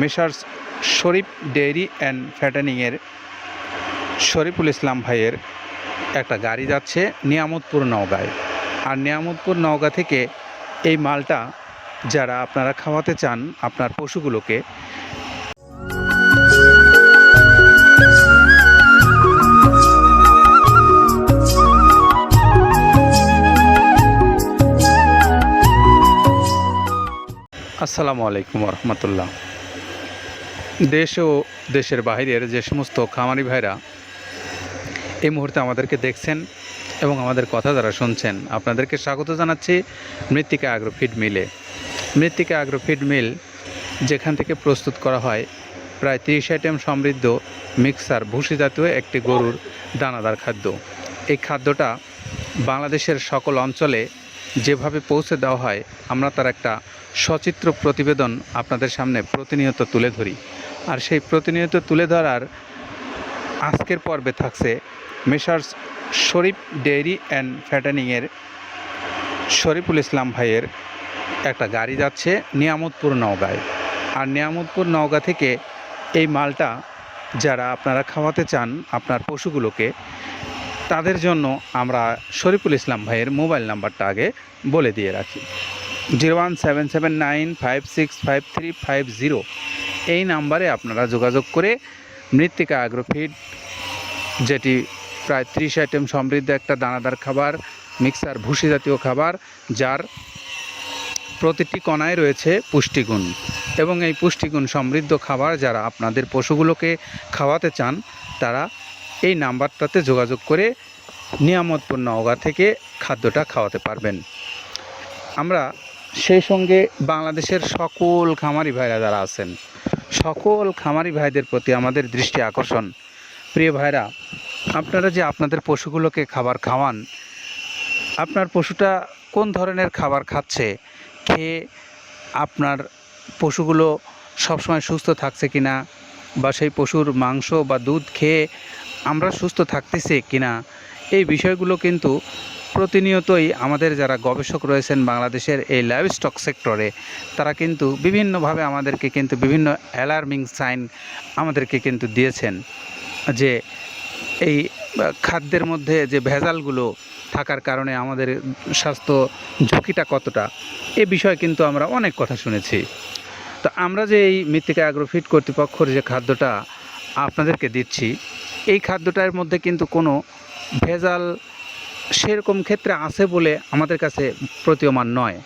Messrs Sharif dairy and ফ্যাটানিংয়ের শরীফুল ইসলাম ভাইয়ের একটা গাড়ি যাচ্ছে নিয়ামতপুর নওগাঁয়। আর নিয়ামতপুর নওগাঁ থেকে এই মালটা যারা আপনারা খাওয়াতে চান আপনার পশুগুলোকে আসসালামু আলাইকুম রহমতুল্লাহ। দেশ ও দেশের বাইরের যে সমস্ত খামারি ভাইরা এই মুহূর্তে আমাদেরকে দেখছেন এবং আমাদের কথা যারা শুনছেন, আপনাদেরকে স্বাগত জানাচ্ছি মৃত্তিকা আগ্রো ফিড মিলে মৃত্তিকা আগ্রো ফিড মিল যেখান থেকে প্রস্তুত করা হয়, প্রায় তিরিশ আইটেম সমৃদ্ধ মিক্সার ভুসি জাতীয় একটি গরুর দানাদার খাদ্য। এই খাদ্যটা বাংলাদেশের সকল অঞ্চলে যেভাবে পৌঁছে দেওয়া হয়, আমরা তার একটা সচিত্র প্রতিবেদন আপনাদের সামনে প্রতিনিয়ত তুলে ধরি। আর সেই প্রতিনিয়ত তুলে ধরার আজকের পর্বে থাকছে মেসার্স শরীফ ডেয়ারি অ্যান্ড ফ্যাটানিংয়ের শরীফুল ইসলাম ভাইয়ের একটা গাড়ি যাচ্ছে নিয়ামতপুর নওগাঁয়। আর নিয়ামতপুর নওগাঁ থেকে এই মালটা যারা আপনারা খাওয়াতে চান আপনার পশুগুলোকে, তাদের জন্য আমরা শরীফুল ইসলাম ভাইয়ের মোবাইল নাম্বারটা আগে বলে দিয়ে রাখি। Zero one seven seven nine five six five three five zero. এই নাম্বারে আপনারা যোগাযোগ করে মৃত্তিকা আগ্রোফিড, যেটি প্রায় ত্রিশ আইটেম সমৃদ্ধ একটা দানাদার খাবার, মিক্সার ভুসি জাতীয় খাবার, যার প্রতিটি কণায় রয়েছে পুষ্টিগুণ। এবং এই পুষ্টিগুণ সমৃদ্ধ খাবার যারা আপনাদের পশুগুলোকে খাওয়াতে চান, তারা এই নাম্বারটাতে যোগাযোগ করে নিয়ামতপুর অগা থেকে খাদ্যটা খাওয়াতে পারবেন। আমরা সেই সঙ্গে বাংলাদেশের সকল খামারি ভাইরা যারা আছেন, সকল খামারি ভাইদের প্রতি আমাদের দৃষ্টি আকর্ষণ। প্রিয় ভাইরা, আপনারা যে আপনাদের পশুগুলোকে খাবার খাওয়ান, আপনার পশুটা কোন ধরনের খাবার খাচ্ছে, খেয়ে আপনার পশুগুলো সবসময় সুস্থ থাকছে কিনা, বা সেই পশুর মাংস বা দুধ খেয়ে আমরা সুস্থ থাকতেছি কিনা, এই বিষয়গুলো কিন্তু প্রতিনিয়তই আমাদের যারা গবেষক রয়েছেন বাংলাদেশের এই লাইভ স্টক সেক্টরে তারা কিন্তু বিভিন্নভাবে আমাদেরকে কিন্তু বিভিন্ন অ্যালার্মিং সাইন আমাদেরকে কিন্তু দিয়েছেন যে এই খাদ্যের মধ্যে যে ভেজালগুলো থাকার কারণে আমাদের স্বাস্থ্য ঝুঁকিটা কতটা, এ বিষয়ে কিন্তু আমরা অনেক কথা শুনেছি। তো আমরা যে এই মৃত্তিকা অ্যাগ্রোফিট কর্তৃপক্ষর যে খাদ্যটা আপনাদেরকে দিচ্ছি, এই খাদ্যটার মধ্যে কিন্তু কোনো ভেজাল সেরকম ক্ষেত্রে আছে বলে আমাদের কাছে প্রতীয়মান নয়।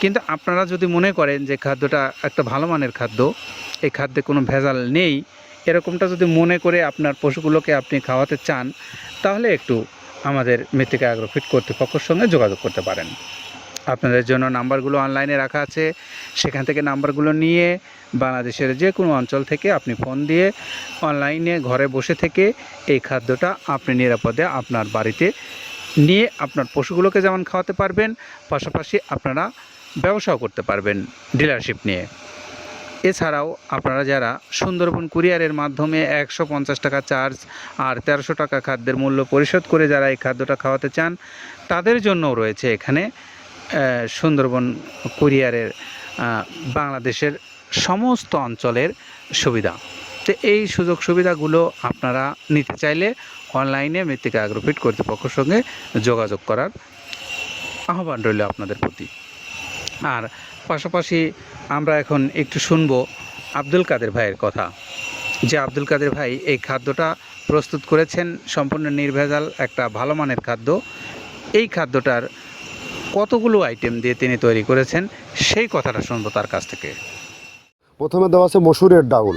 কিন্তু আপনারা যদি মনে করেন যে খাদ্যটা একটা ভালো মানের খাদ্য, এই খাদ্যে কোনো ভেজাল নেই, এরকমটা যদি মনে করে আপনার পশুগুলোকে আপনি খাওয়াতে চান, তাহলে একটু আমাদের মৃত্তিকা অ্যাগ্রোফিট কর্তৃপক্ষের সঙ্গে যোগাযোগ করতে পারেন। আপনাদের জন্য নাম্বারগুলো অনলাইনে রাখা আছে। সেখান থেকে নাম্বারগুলো নিয়ে বাংলাদেশের যে কোনো অঞ্চল থেকে আপনি ফোন দিয়ে অনলাইনে ঘরে বসে থেকে এই খাদ্যটা আপনি নিরাপদে আপনার বাড়িতে নিয়ে আপনার পশুগুলোকে যেমন খাওয়াতে পারবেন, পাশাপাশি আপনারা ব্যবসাও করতে পারবেন ডিলারশিপ নিয়ে। এছাড়াও আপনারা যারা সুন্দরবন কুরিয়ারের মাধ্যমে একশো পঞ্চাশ টাকা চার্জ আর তেরোশো টাকা খাদ্যের মূল্য পরিশোধ করে যারা এই খাদ্যটা খাওয়াতে চান, তাদের জন্যও রয়েছে এখানে সুন্দরবন কুরিয়ারের বাংলাদেশের সমস্ত অঞ্চলের সুবিধা। তো এই সুযোগ সুবিধাগুলো আপনারা নিতে চাইলে অনলাইনে মৃত্তিকা অ্যাগ্রোফিট কর্তৃপক্ষের সঙ্গে যোগাযোগ করার আহ্বান রইল আপনাদের প্রতি। আর পাশাপাশি আমরা এখন একটু শুনব আব্দুল কাদের ভাইয়ের কথা। যে আব্দুল কাদের ভাই এই খাদ্যটা প্রস্তুত করেছেন, সম্পূর্ণ নির্ভেজাল একটা ভালো মানের খাদ্য। এই খাদ্যটার কতগুলো আইটেম দিয়ে তিনি তৈরি করেছেন, সেই কথাটা শুনব তার কাছ থেকে। প্রথমে দেওয়া আছে মসুরের ডাউল।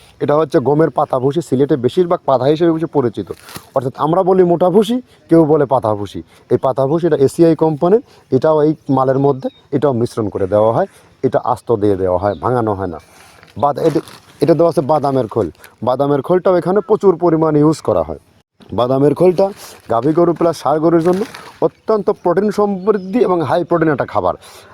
এটা হচ্ছে গমের পাতা ভুসি সিলেটে বেশিরভাগ পাতা হিসেবে পরিচিত। অর্থাৎ আমরা বলি মোটা ভুসি কেউ বলে পাতা ভুসি এই পাতা ভুসি এটা এসিআই কোম্পানির এটাও এই মালের মধ্যে, এটাও মিশ্রণ করে দেওয়া হয়, এটা আস্ত দিয়ে দেওয়া হয়, ভাঙানো হয় না। বাদ এটা এটা দেওয়া আছে বাদামের খোল। বাদামের খোলটাও এখানে প্রচুর পরিমাণে ইউজ করা হয়। বাদামের খোলটা গাভী গরু প্লাস সার গরুর জন্য অত্যন্ত প্রোটিন সমৃদ্ধি এবং হাই প্রোটিন একটা খাবার।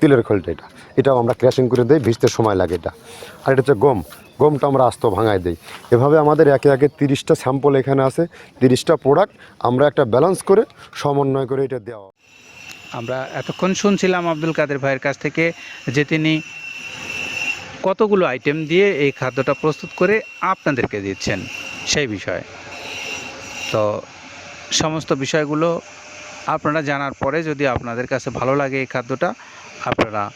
তিলের খোলটা এটা। এটাও আমরা ক্র্যাশিং করে দিই, ভিজতে সময় লাগে এটা। আর এটা হচ্ছে গম। গমটা আমরা আস্ত ভাঙায় দিই। এভাবে আমাদের একে একে তিরিশটা স্যাম্পল এখানে আছে, তিরিশটা প্রোডাক্ট আমরা একটা ব্যালেন্স করে, সমন্বয় করে এটা দেওয়া। আমরা এতক্ষণ শুনছিলাম আব্দুল কাদের ভাইয়ের কাছ থেকে যে তিনি কতগুলো আইটেম দিয়ে এই খাদ্যটা প্রস্তুত করে আপনাদেরকে দিচ্ছেন সেই বিষয়ে। তো সমস্ত বিষয়গুলো আপনারা জানার পরে যদি আপনাদের কাছে ভালো লাগে এই খাদ্যটা, আপনারা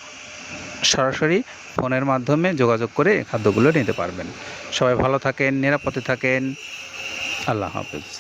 সরাসরি ফোনের মাধ্যমে যোগাযোগ করে এই খাদ্যগুলো নিতে পারবেন। সবাই ভালো থাকেন, নিরাপদে থাকেন। আল্লাহ হাফেজ।